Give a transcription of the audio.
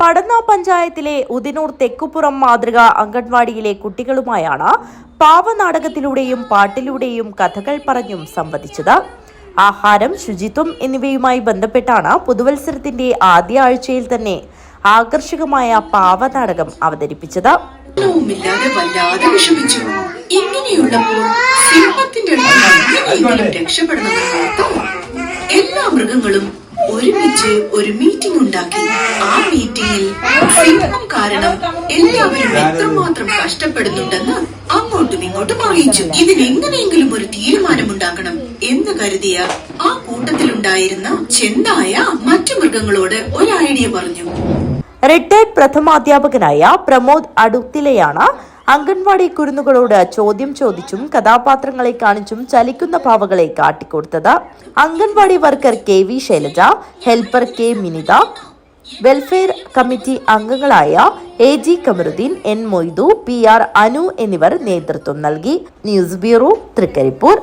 പടന്ന പഞ്ചായത്തിലെ ഉദിനൂർ തെക്കുപുറം മാതൃക അംഗൻവാടിയിലെ കുട്ടികളുമായാണ് പാവനാടകത്തിലൂടെയും പാട്ടിലൂടെയും കഥകൾ പറഞ്ഞും സംവദിച്ചത്. ആഹാരം ശുചിത്വം എന്നിവയുമായി ബന്ധപ്പെട്ടാണ് പുതുവത്സരത്തിന്റെ ആദ്യ ആഴ്ചയിൽ തന്നെ ആകർഷകമായ പാവനാടകം അവതരിപ്പിച്ചത്. ഇങ്ങനെയുള്ളപ്പോൾ സിംഹത്തിന്റെ എല്ലാ മൃഗങ്ങളും ഒരുമിച്ച് ഒരു മീറ്റിംഗ് ഉണ്ടാക്കി. ആ മീറ്റിംഗിൽ സിംഹം കാരണം എല്ലാവരും എത്രമാത്രം കഷ്ടപ്പെടുന്നുണ്ടെന്ന് അങ്ങോട്ടും ഇങ്ങോട്ടും അറിയിച്ചു. ഇതിനെങ്ങനെയെങ്കിലും ഒരു തീരുമാനമുണ്ടാക്കണം എന്ന് കരുതിയ ആ കൂട്ടത്തിലുണ്ടായിരുന്ന ചെന്നായ മറ്റു മൃഗങ്ങളോട് ഒരു ഐഡിയ പറഞ്ഞു. റിട്ടയർഡ് പ്രഥമാധ്യാപകനായ പ്രമോദ് അടുത്തിലെയാണ് അംഗൻവാടി കുരുന്നുകളോട് ചോദ്യം ചോദിച്ചും കഥാപാത്രങ്ങളെ കാണിച്ചും ചലിക്കുന്ന പാവകളെ കാട്ടിക്കൊടുത്തത് anganwadi worker K V Shailaja helper K Minitha welfare committee അംഗങ്ങളായ A G Kamaruddin N Moidu P R Anu എന്നിവർ നേതൃത്വം നൽകി. News bureau Trikaripur.